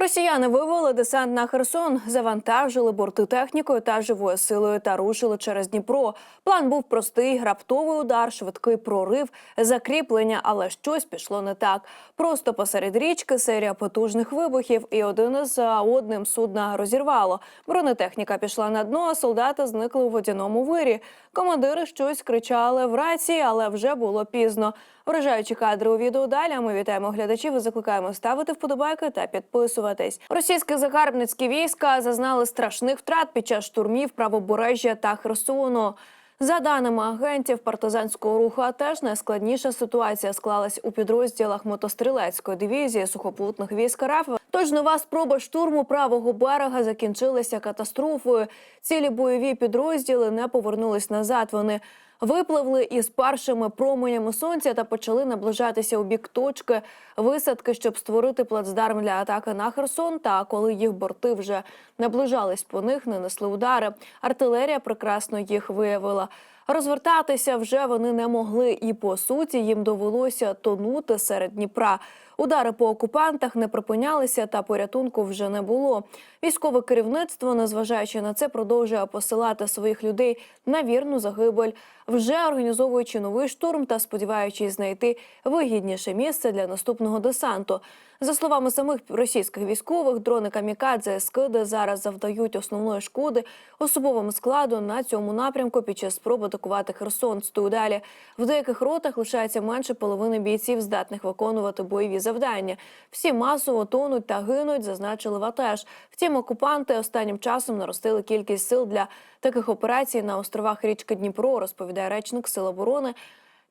Росіяни вивели десант на Херсон, завантажили борти технікою та живою силою та рушили через Дніпро. План був простий: раптовий удар, швидкий прорив, закріплення, але щось пішло не так. Просто посеред річки серія потужних вибухів, і один за одним судна розірвало. Бронетехніка пішла на дно, а солдати зникли у водяному вирі. Командири щось кричали в рації, але вже було пізно. Вражаючі кадри у відео далі. Ми вітаємо глядачів і закликаємо ставити вподобайки та підписуватись. Російські загарбницькі війська зазнали страшних втрат під час штурмів правобережжя та Херсону. За даними агентів партизанського руху, теж найскладніша ситуація склалась у підрозділах мотострілецької дивізії сухопутних військ РФ. Тож нова спроба штурму правого берега закінчилася катастрофою. Цілі бойові підрозділи не повернулись назад. Вони випливли із першими променями сонця та почали наближатися у бік точки висадки, щоб створити плацдарм для атаки на Херсон. Та коли їх борти вже наближались по них, нанесли удари. Артилерія прекрасно їх виявила. Розвертатися вже вони не могли, і по суті їм довелося тонути серед Дніпра. Удари по окупантах не припинялися, та порятунку вже не було. Військове керівництво, незважаючи на це, продовжує посилати своїх людей на вірну загибель, вже організовуючи новий штурм та сподіваючись знайти вигідніше місце для наступного десанту. За словами самих російських військових, дрони камікадзе скиди зараз завдають основної шкоди особовому складу на цьому напрямку під час спроби атакувати Херсон. Стою далі в деяких ротах лишається менше половини бійців, здатних виконувати бойові завдання. Всі масово тонуть та гинуть, зазначили ВАТЕШ. Втім, окупанти останнім часом наростили кількість сил для таких операцій на островах річки Дніпро, розповідає речник Сил оборони.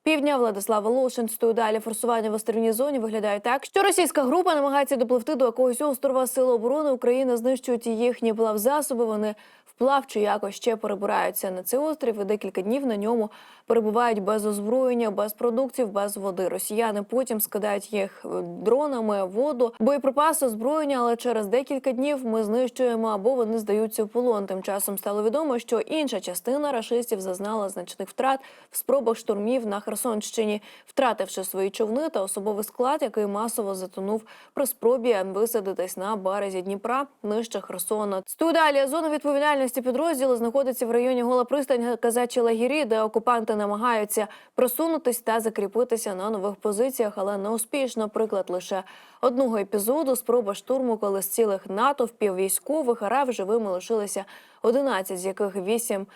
Півдня Владислав Волошин стою далі. Форсування в острівній зоні виглядає так, що російська група намагається допливти до якогось острова. Сили оборони України знищують їхні плавзасоби. Вони вплав чи якось ще перебираються на цей острів і декілька днів на ньому перебувають без озброєння, без продуктів, без води. Росіяни потім скидають їх е, дронами, воду, боєприпаси, озброєння. Але через декілька днів ми знищуємо або вони здаються в полон. Тим часом стало відомо, що інша частина рашистів зазнала значних втрат в спробах штурмів на Херсонщині, втративши свої човни та особовий склад, який масово затонув при спробі висадитись на березі Дніпра нижче Херсона. Студалі зона відповідальності підрозділу знаходиться в районі Гола пристань Казачі Лагірі, де окупанти намагаються просунутись та закріпитися на нових позиціях, але не успішно. Приклад лише одного епізоду спроба штурму, коли з цілих натовпів військових РФ живими лишилися 11, з яких 8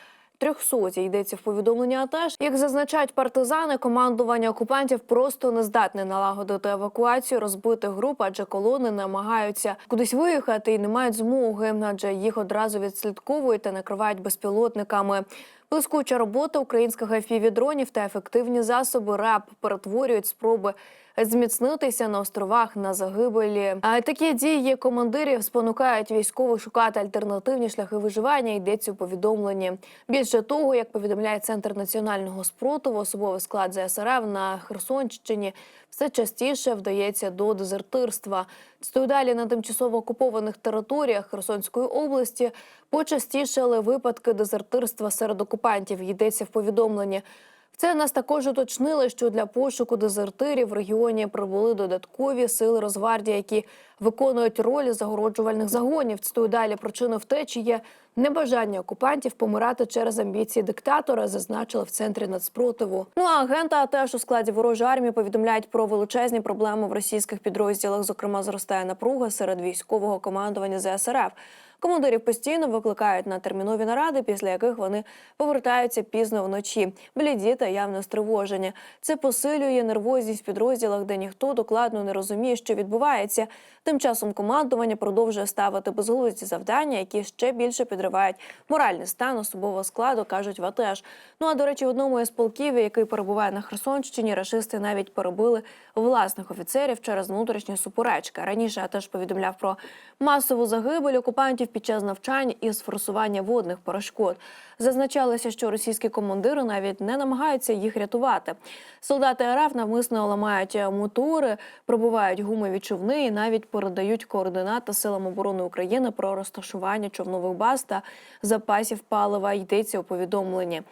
Трьохсоті йдеться в повідомленні АТЕШ. Як зазначають партизани, командування окупантів просто не здатне налагодити евакуацію розбитих груп, адже колони намагаються кудись виїхати і не мають змоги, адже їх одразу відслідковують та накривають безпілотниками. Блискуча робота українських FPV-дронів та ефективні засоби РАП перетворюють спроби зміцнитися на островах на загибелі. А такі дії командирів спонукають військових шукати альтернативні шляхи виживання. Йдеться у повідомленні. Більше того, як повідомляє центр національного спротиву, особовий склад ЗСРФ на Херсонщині все частіше вдається до дезертирства. Стою далі на тимчасово окупованих територіях Херсонської області почастішали випадки дезертирства серед окупантів. Йдеться в повідомленні. Це нас також уточнили, що для пошуку дезертирів в регіоні прибули додаткові сили Росгвардії, які виконують роль загороджувальних загонів. Цитую далі причиною втечі є небажання окупантів помирати через амбіції диктатора, зазначили в центрі нацпротиву. Ну а агента теж у складі ворожої армії повідомляють про величезні проблеми в російських підрозділах. Зокрема, зростає напруга серед військового командування ЗСРФ. Командирів постійно викликають на термінові наради, після яких вони повертаються пізно вночі. Бліді та явно стривожені. Це посилює нервозність в підрозділах, де ніхто докладно не розуміє, що відбувається. Тим часом командування продовжує ставити безглузді завдання, які ще більше підривають моральний стан особового складу, кажуть в АТЕШ. Ну а до речі, в одному із полків, який перебуває на Херсонщині, рашисти навіть перебили власних офіцерів через внутрішні суперечки. Раніше АТЕШ повідомляв про масову загибель окупантів під час навчань із форсування водних перешкод. Зазначалося, що російські командири навіть не намагаються їх рятувати. Солдати РФ навмисно ламають мотори, пробувають гумові човни і навіть передають координати силам оборони України про розташування човнових баз та запасів палива. Йдеться у повідомленні.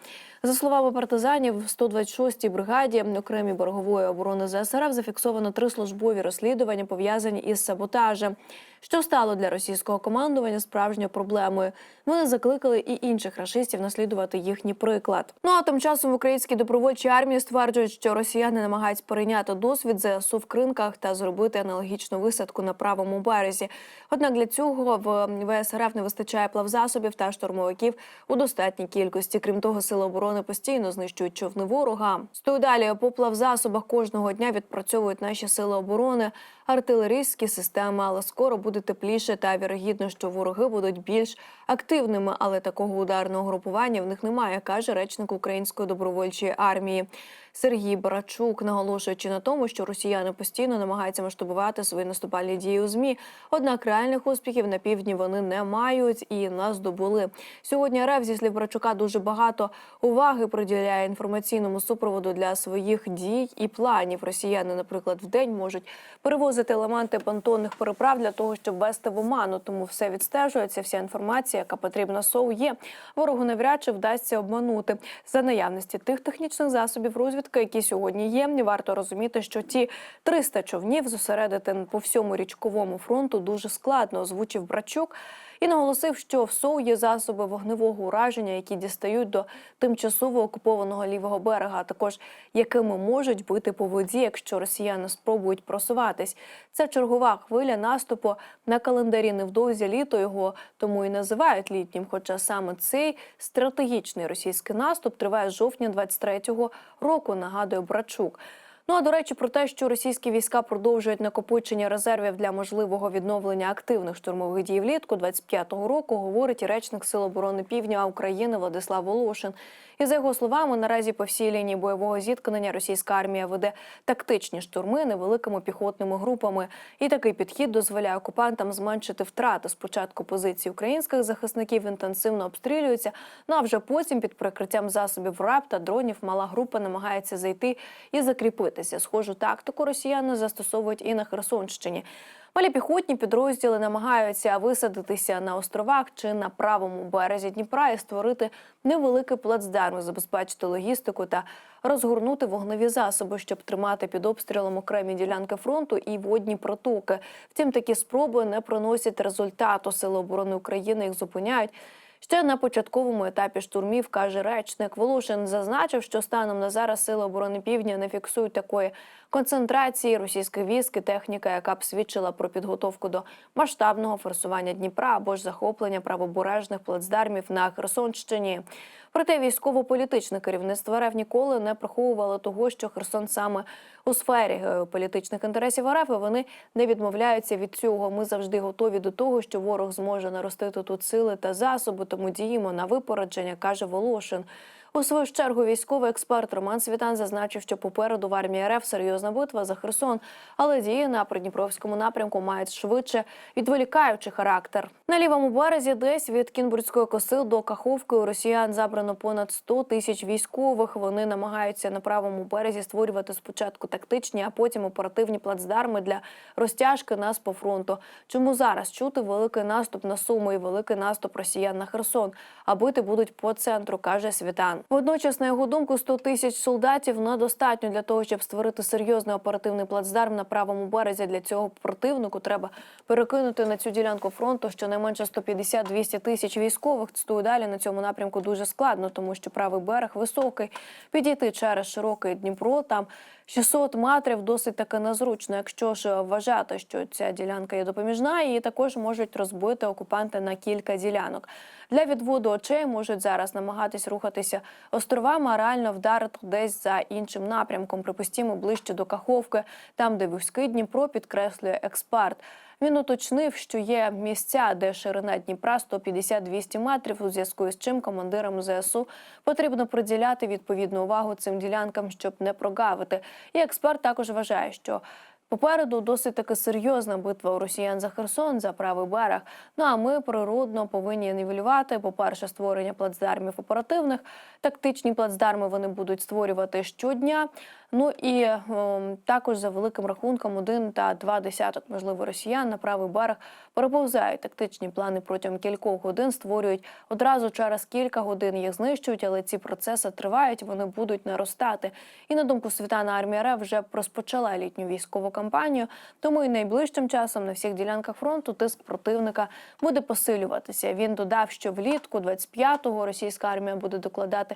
За словами партизанів, в 126-й бригаді окремій берегової оборони ЗСРФ зафіксовано три службові розслідування, пов'язані із саботажем, що стало для російського командування справжньою проблемою. Вони закликали і інших рашистів наслідувати їхній приклад. Ну а тим часом в українській добровольчій армії стверджують, що росіяни намагаються перейняти досвід ЗСУ в кринках та зробити аналогічну висадку на правому березі. Однак для цього в ВСРФ не вистачає плавзасобів та штурмовиків у достатній кількості. Крім того, сили оборони постійно знищують човни ворога. Стою далі по плавзасобах кожного дня відпрацьовують наші сили оборони, артилерійські системи, але скоро буде тепліше та вірогідно, що вороги будуть більш активними, але такого ударного групування в них немає, каже речник української добровольчої армії. Сергій Барачук, наголошуючи на тому, що росіяни постійно намагаються масштабувати свої наступальні дії у змі. Однак реальних успіхів на півдні вони не мають і нас здобули. Сьогодні РФ, зі слів Барачука, дуже багато уваги приділяє інформаційному супроводу для своїх дій і планів. Росіяни, наприклад, в день можуть перевозити елементи понтонних переправ для того, щоб вести в оману. Тому все відстежується. Вся інформація, яка потрібна СОУ, є. Ворогу навряд чи вдасться обманути за наявності тих технічних засобів розвідки, які сьогодні є. Варто розуміти, що ті 300 човнів зосередити по всьому річковому фронту дуже складно, озвучив Брачук. І наголосив, що в СОУ є засоби вогневого ураження, які дістають до тимчасово окупованого лівого берега, а також якими можуть бити по воді, якщо росіяни спробують просуватись. Це чергова хвиля наступу на календарі невдовзі літо його тому і називають літнім. Хоча саме цей стратегічний російський наступ триває з жовтня 23-го року. Нагадує Брачук. Ну а до речі, про те, що російські війська продовжують накопичення резервів для можливого відновлення активних штурмових дій влітку 25-го року, говорить і речник Сил оборони Півдня України Владислав Волошин. І за його словами, наразі по всій лінії бойового зіткнення російська армія веде тактичні штурми невеликими піхотними групами. І такий підхід дозволяє окупантам зменшити втрати. Спочатку позиції українських захисників інтенсивно обстрілюються. Ну а вже потім під прикриттям засобів РАП та дронів мала група намагається зайти і закріпитися. Схожу тактику росіяни застосовують і на Херсонщині. Малі піхотні підрозділи намагаються висадитися на островах чи на правому березі Дніпра і створити невеликий плацдарм, забезпечити логістику та розгорнути вогневі засоби, щоб тримати під обстрілом окремі ділянки фронту і водні протоки. Втім, такі спроби не приносять результату. Сили оборони України їх зупиняють. Ще на початковому етапі штурмів каже речник Волошин, зазначив, що станом на зараз сили оборони півдня не фіксують такої концентрації російських військ і техніка, яка б свідчила про підготовку до масштабного форсування Дніпра або ж захоплення правобережних плацдармів на Херсонщині. Проте військово-політичне керівництво РФ ніколи не приховувало того, що Херсон саме у сфері геополітичних інтересів РФ, і вони не відмовляються від цього. Ми завжди готові до того, що ворог зможе наростити тут сили та засоби, тому діємо на випередження, каже Волошин. У свою чергу військовий експерт Роман Світан зазначив, що попереду в армії РФ серйозна битва за Херсон, але дії на Придніпровському напрямку мають швидше відволікаючий характер. На лівому березі, десь від Кінбурзької коси до Каховки у росіян забрано понад 100 тисяч військових. Вони намагаються на правому березі створювати спочатку тактичні, а потім оперативні плацдарми для розтяжки нас по фронту. Чому зараз чути великий наступ на Суму і великий наступ росіян на Херсон? А бити будуть по центру, каже Світан. Водночас, на його думку, 100 тисяч солдатів недостатньо для того, щоб створити серйозний оперативний плацдарм на правому березі. Для цього противнику треба перекинути на цю ділянку фронту щонайменше 150-200 тисяч військових. Цитую далі на цьому напрямку дуже складно, тому що правий берег високий. Підійти через широкий Дніпро там 600 метрів досить таки незручно. Якщо ж вважати, що ця ділянка є допоміжна, її також можуть розбити окупанти на кілька ділянок. Для відводу очей можуть зараз намагатись рухатися островами, а реально вдарити десь за іншим напрямком, припустімо, ближче до Каховки, там, де вузький Дніпро підкреслює експерт. Він уточнив, що є місця, де ширина Дніпра 150-200 метрів, у зв'язку з чим командирам ЗСУ потрібно приділяти відповідну увагу цим ділянкам, щоб не прогавити. І експерт також вважає, що Попереду досить таки серйозна битва у росіян за Херсон за правий берег. Ну а ми природно повинні нівелювати. По перше, створення плацдармів оперативних. Тактичні плацдарми вони будуть створювати щодня. Ну і о, також за великим рахунком один та два десяток, можливо, росіян на правий берег переповзають тактичні плани протягом кількох годин, створюють одразу через кілька годин їх знищують, але ці процеси тривають, вони будуть наростати. І на думку Світана армія РФ вже розпочала літню військову кампанію. Тому і найближчим часом на всіх ділянках фронту тиск противника буде посилюватися. Він додав, що влітку 25-го російська армія буде докладати.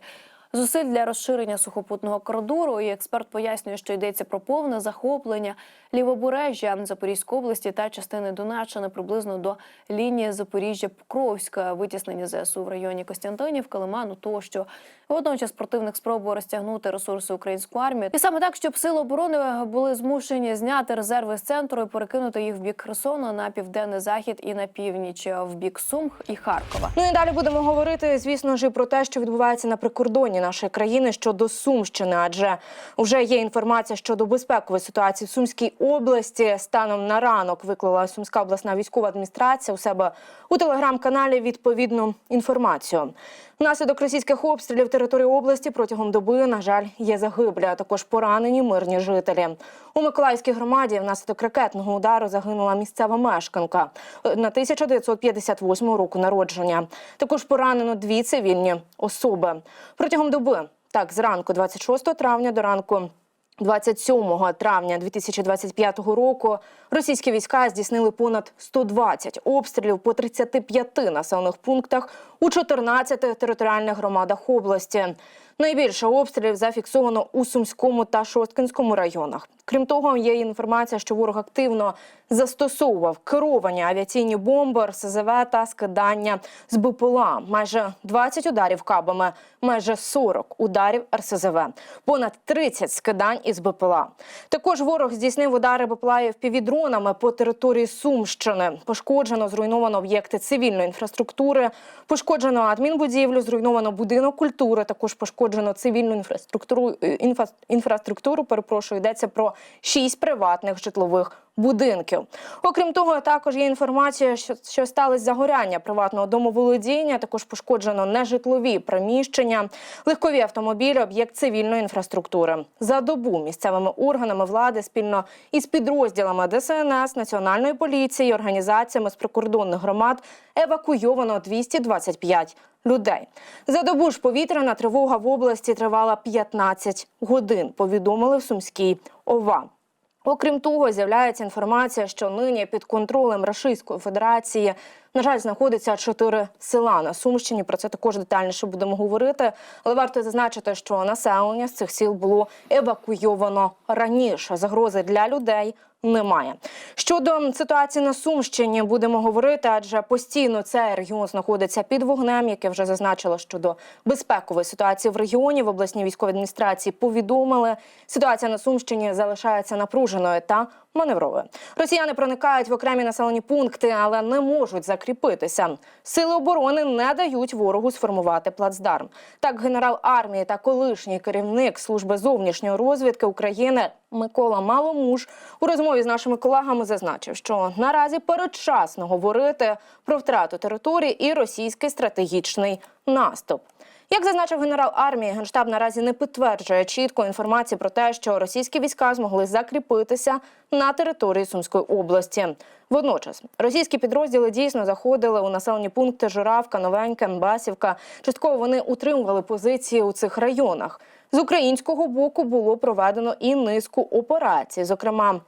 Зусиль для розширення сухопутного коридору, і експерт пояснює, що йдеться про повне захоплення лівобережжя Запорізької області та частини Донеччини приблизно до лінії Запоріжжя-Покровська, витіснення ЗСУ в районі Костянтинівка, Лиману тощо. Водночас противник спробує розтягнути ресурси української армії, і саме так, щоб сили оборони були змушені зняти резерви з центру і перекинути їх в бік Херсону на південний захід і на північ в бік Сум і Харкова. Ну і далі будемо говорити, звісно ж, про те, що відбувається на прикордонні нашої країни щодо Сумщини, адже вже є інформація щодо безпекової ситуації в Сумській області. Станом на ранок виклала Сумська обласна військова адміністрація у себе у телеграм-каналі відповідну інформацію. Внаслідок російських обстрілів території області протягом доби, на жаль, є загиблі, а також поранені мирні жителі. У Миколаївській громаді внаслідок ракетного удару загинула місцева мешканка на 1958 року народження. Також поранено дві цивільні особи. Протягом доби, так, зранку 26 травня до ранку 27 травня 2025 року російські війська здійснили понад 120 обстрілів по 35 населених пунктах у 14 територіальних громадах області. Найбільше обстрілів зафіксовано у Сумському та Шосткинському районах. Крім того, є інформація, що ворог активно застосовував керовані авіаційні бомби, РСЗВ та скидання з БПЛА. Майже 20 ударів кабами, майже 40 ударів РСЗВ, понад 30 скидань із БПЛА. Також ворог здійснив удари БПЛА і впівдронами по території Сумщини. Пошкоджено, зруйновано об'єкти цивільної інфраструктури, пошкоджено адмінбудівлю, зруйновано будинок культури. Також пошкоджено цивільну інфраструктуру. е, інфраструктуру. Перепрошую, йдеться про шість приватних житлових будинків. Окрім того, також є інформація, що, що сталося загоряння приватного домоволодіння. Також пошкоджено нежитлові приміщення, легкові автомобілі, об'єкт цивільної інфраструктури. За добу місцевими органами влади спільно із підрозділами ДСНС, Національної поліції, організаціями з прикордонних громад евакуйовано 225 людей. За добу ж повітряна тривога в області тривала 15 годин. Повідомили в Сумській ОВА. Окрім того, з'являється інформація, що нині під контролем Російської Федерації, на жаль, знаходиться чотири села на Сумщині. Про це також детальніше будемо говорити. Але варто зазначити, що населення з цих сіл було евакуйовано раніше. Загрози для людей немає. Щодо ситуації на Сумщині, будемо говорити, адже постійно цей регіон знаходиться під вогнем, яке вже зазначило щодо безпекової ситуації в регіоні. В обласній військовій адміністрації повідомили, ситуація на Сумщині залишається напруженою та маневровою. Росіяни проникають в окремі населені пункти, але не можуть закріпитися. Сили оборони не дають ворогу сформувати плацдарм. Так, генерал армії та колишній керівник служби зовнішньої розвідки України Микола Маломуж у розмові з нашими колегами зазначив, що наразі передчасно говорити про втрату території і російський стратегічний наступ. Як зазначив генерал армії, генштаб наразі не підтверджує чітко інформації про те, що російські війська змогли закріпитися на території Сумської області. Водночас російські підрозділи дійсно заходили у населені пункти Журавка, Новенька, Мбасівка. Частково вони утримували позиції у цих районах. З українського боку було проведено і низку операцій, зокрема.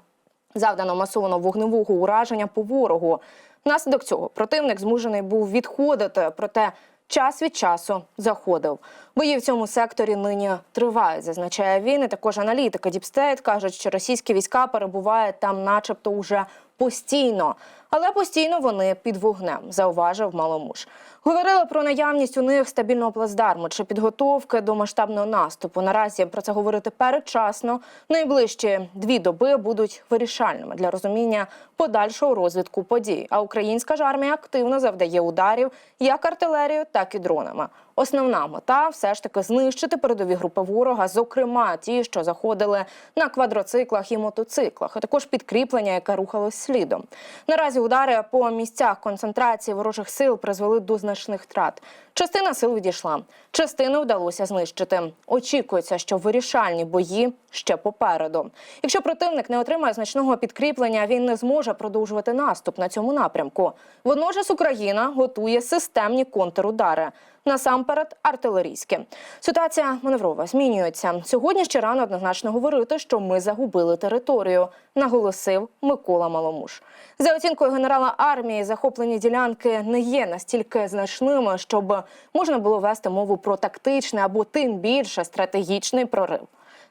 Завдано масовано вогневого ураження по ворогу. Внаслідок цього противник змушений був відходити, проте час від часу заходив. Бої в цьому секторі нині тривають, зазначає він. І також аналітики Діпстейт кажуть, що російські війська перебувають там, начебто, уже постійно, але постійно вони під вогнем, зауважив Маломуж. Говорили про наявність у них стабільного плацдарму чи підготовки до масштабного наступу. Наразі про це говорити передчасно. Найближчі дві доби будуть вирішальними для розуміння подальшого розвитку подій. А українська ж армія активно завдає ударів як артилерією, так і дронами. Основна мета все ж таки знищити передові групи ворога, зокрема ті, що заходили на квадроциклах і мотоциклах, а також підкріплення, яке рухалось слідом. Наразі удари по місцях концентрації ворожих сил призвели до значних втрат. Частина сил відійшла, частину вдалося знищити. Очікується, що вирішальні бої ще попереду. Якщо противник не отримає значного підкріплення, він не зможе продовжувати наступ на цьому напрямку. Водночас Україна готує системні контрудари. Насамперед, артилерійські ситуація маневрова змінюється. Сьогодні ще рано однозначно говорити, що ми загубили територію, наголосив Микола Маломуш. За оцінкою генерала армії, захоплені ділянки не є настільки значними, щоб можна було вести мову про тактичний або тим більше стратегічний прорив.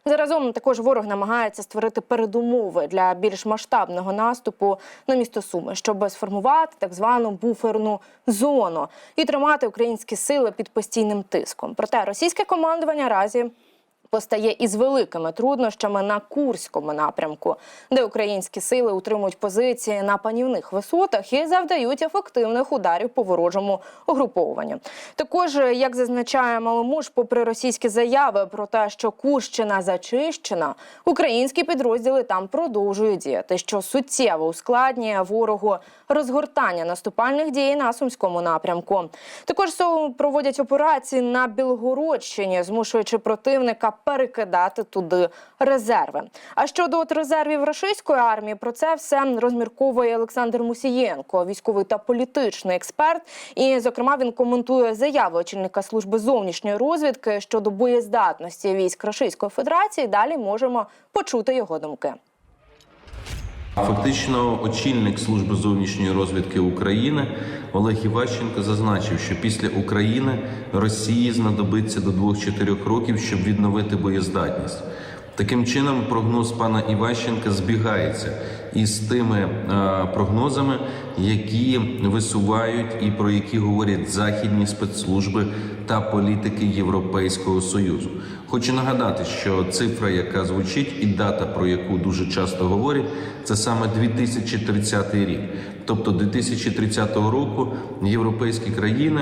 Заразом також ворог намагається створити передумови для більш масштабного наступу на місто Суми, щоб сформувати так звану буферну зону і тримати українські сили під постійним тиском. Проте російське командування разі постає із великими труднощами на Курському напрямку, де українські сили утримують позиції на панівних висотах і завдають ефективних ударів по ворожому угруповуванню. Також, як зазначає Маломуш, попри російські заяви про те, що Курщина зачищена, українські підрозділи там продовжують діяти, що суттєво ускладнює ворогу розгортання наступальних дій на сумському напрямку. Також проводять операції на Білгородщині, змушуючи противника перекидати туди резерви. А щодо от резервів російської армії, про це все розмірковує Олександр Мусієнко, військовий та політичний експерт. І, зокрема, він коментує заяву очільника служби зовнішньої розвідки щодо боєздатності військ Російської Федерації. Далі можемо почути його думки. Фактично, очільник служби зовнішньої розвідки України Олег Іващенко зазначив, що після України Росії знадобиться до 2-4 років, щоб відновити боєздатність. Таким чином, прогноз пана Іващенка збігається із тими е, прогнозами, які висувають і про які говорять західні спецслужби та політики Європейського союзу. Хочу нагадати, що цифра, яка звучить, і дата, про яку дуже часто говорять, це саме 2030 рік. Тобто, 2030 року європейські країни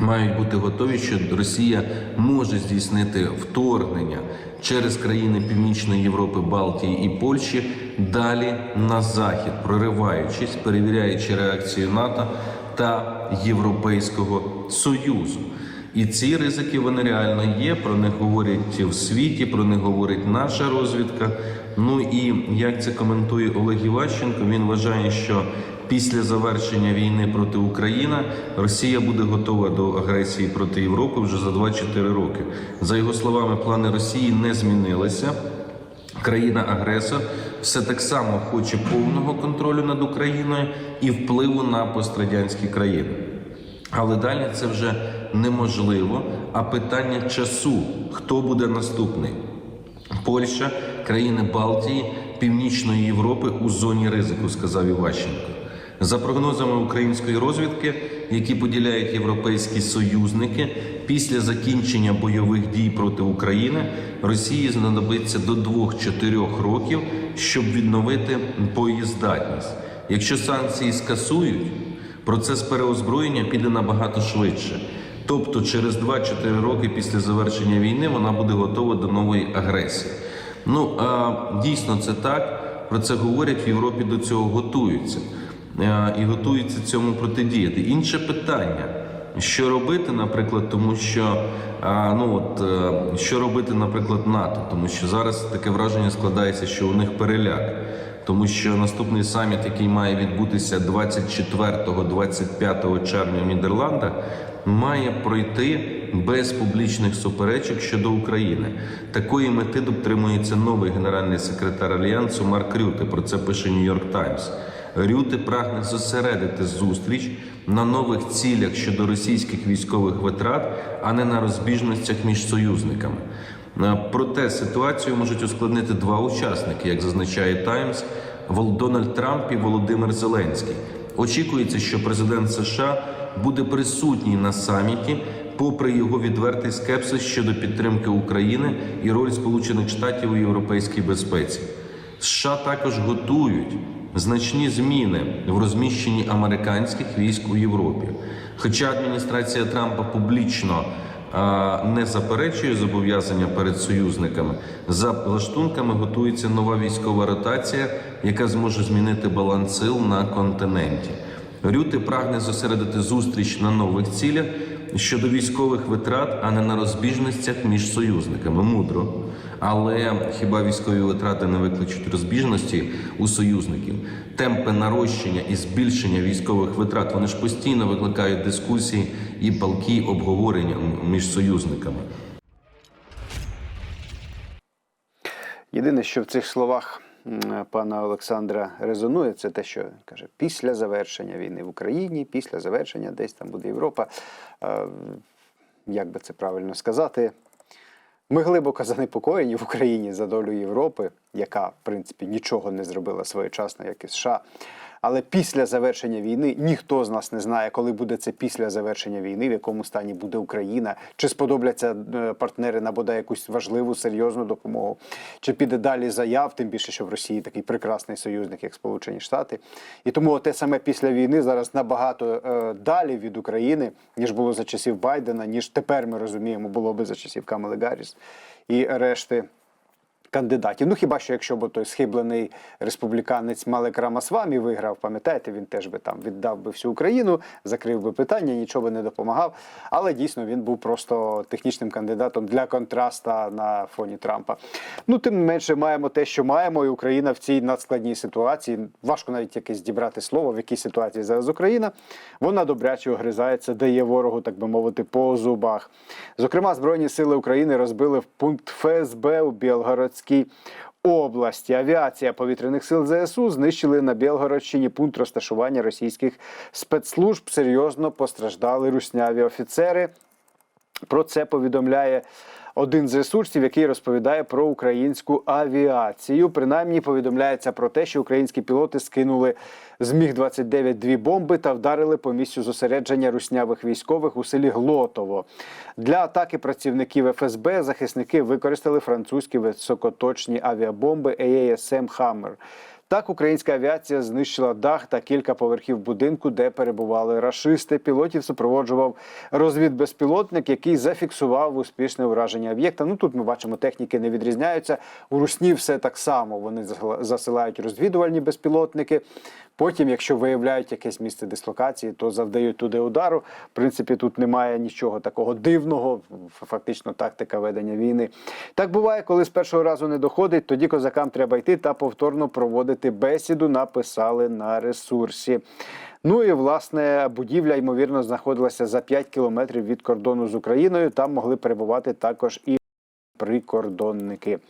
мають бути готові, що Росія може здійснити вторгнення через країни Північної Європи, Балтії і Польщі далі на захід, прориваючись, перевіряючи реакцію НАТО та Європейського Союзу. І ці ризики вони реально є. Про них говорять в світі, про них говорить наша розвідка. Ну і як це коментує Олег Іващенко, він вважає, що після завершення війни проти України Росія буде готова до агресії проти Європи вже за 2-4 роки. За його словами, плани Росії не змінилися. Країна-агресор все так само хоче повного контролю над Україною і впливу на пострадянські країни. Але далі це вже неможливо. А питання часу: хто буде наступний? Польща, країни Балтії, Північної Європи у зоні ризику, сказав Іващенко. За прогнозами української розвідки, які поділяють європейські союзники, після закінчення бойових дій проти України Росії знадобиться до 2-4 років, щоб відновити боєздатність. Якщо санкції скасують, процес переозброєння піде набагато швидше. Тобто, через 2-4 роки після завершення війни вона буде готова до нової агресії. Ну а дійсно це так. Про це говорять в Європі до цього готуються і готуються цьому протидіяти. Інше питання. Що робити, наприклад, тому що ну от е, що робити, наприклад, НАТО, тому що зараз таке враження складається, що у них переляк, тому що наступний саміт, який має відбутися 24-25 червня в Нідерландах, має пройти без публічних суперечок щодо України. Такої мети дотримується новий генеральний секретар альянсу Марк Рюте. Про це пише Нью-Йорк Таймс. Рюте прагне зосередити зустріч на нових цілях щодо російських військових витрат, а не на розбіжностях між союзниками. Е, Проте ситуацію можуть ускладнити два учасники, як зазначає Таймс: Дональд Трамп і Володимир Зеленський. Очікується, що президент США буде присутній на саміті, попри його відвертий скепсис щодо підтримки України і роль Сполучених Штатів у європейській безпеці. США також готують значні зміни в розміщенні американських військ у Європі. Хоча адміністрація Трампа публічно не заперечує зобов'язання перед союзниками, за лаштунками готується нова військова ротація, яка зможе змінити баланс сил на континенті. Рюти прагне зосередити зустріч на нових цілях щодо військових витрат, а не на розбіжностях між союзниками. Мудро. Але хіба військові витрати не викличуть розбіжності у союзників? Темпи нарощення і збільшення військових витрат вони ж постійно викликають дискусії і палкі обговорення між союзниками. Єдине, що в цих словах пана Олександра резонує, це те, що каже, після завершення війни в Україні, після завершення десь там буде Європа. Як би це правильно сказати? Ми глибоко занепокоєні в Україні за долю Європи, яка, в принципі, нічого не зробила своєчасно, як і США. Але після завершення війни ніхто з нас не знає, коли буде це після завершення війни, в якому стані буде Україна, чи сподобляться е, партнери на бодай якусь важливу серйозну допомогу, чи піде далі заяв, тим більше, що в Росії такий прекрасний союзник, як Сполучені Штати. І тому те саме після війни зараз набагато е, далі від України, ніж було за часів Байдена, ніж тепер ми розуміємо, було би за часів Камели Гарріс і решти кандидатів. Ну хіба що якщо б той схиблений республіканець Малек Рамасвамі виграв, пам'ятаєте, він теж би там віддав би всю Україну, закрив би питання, нічого би не допомагав. Але дійсно він був просто технічним кандидатом для контраста на фоні Трампа. Ну тим не менше маємо те, що маємо, і Україна в цій надскладній ситуації. Важко навіть якесь дібрати слово, в якій ситуації зараз Україна. Вона добряче огризається, дає ворогу, так би мовити, по зубах. Зокрема, Збройні сили України розбили в пункт ФСБ у Білгородській області. Авіація повітряних сил ЗСУ знищили на Білгородщині пункт розташування російських спецслужб. Серйозно постраждали русняві офіцери. Про це повідомляє один з ресурсів, який розповідає про українську авіацію. Принаймні повідомляється про те, що українські пілоти скинули з міг 29 дві бомби та вдарили по місцю зосередження руснявих військових у селі Глотово. Для атаки працівників ФСБ захисники використали французькі високоточні авіабомби AASM Hammer. Так, українська авіація знищила дах та кілька поверхів будинку, де перебували рашисти. Пілотів супроводжував розвідбезпілотник, який зафіксував успішне ураження об'єкта. Ну тут ми бачимо, техніки не відрізняються. У Русні все так само. Вони засилають розвідувальні безпілотники. Потім, якщо виявляють якесь місце дислокації, то завдають туди удару. В принципі, тут немає нічого такого дивного, фактично тактика ведення війни. Так буває, коли з першого разу не доходить, тоді козакам треба йти та повторно проводити бесіду. Написали на ресурсі. Ну і власне будівля ймовірно знаходилася за 5 кілометрів від кордону з Україною. Там могли перебувати також і прикордонники.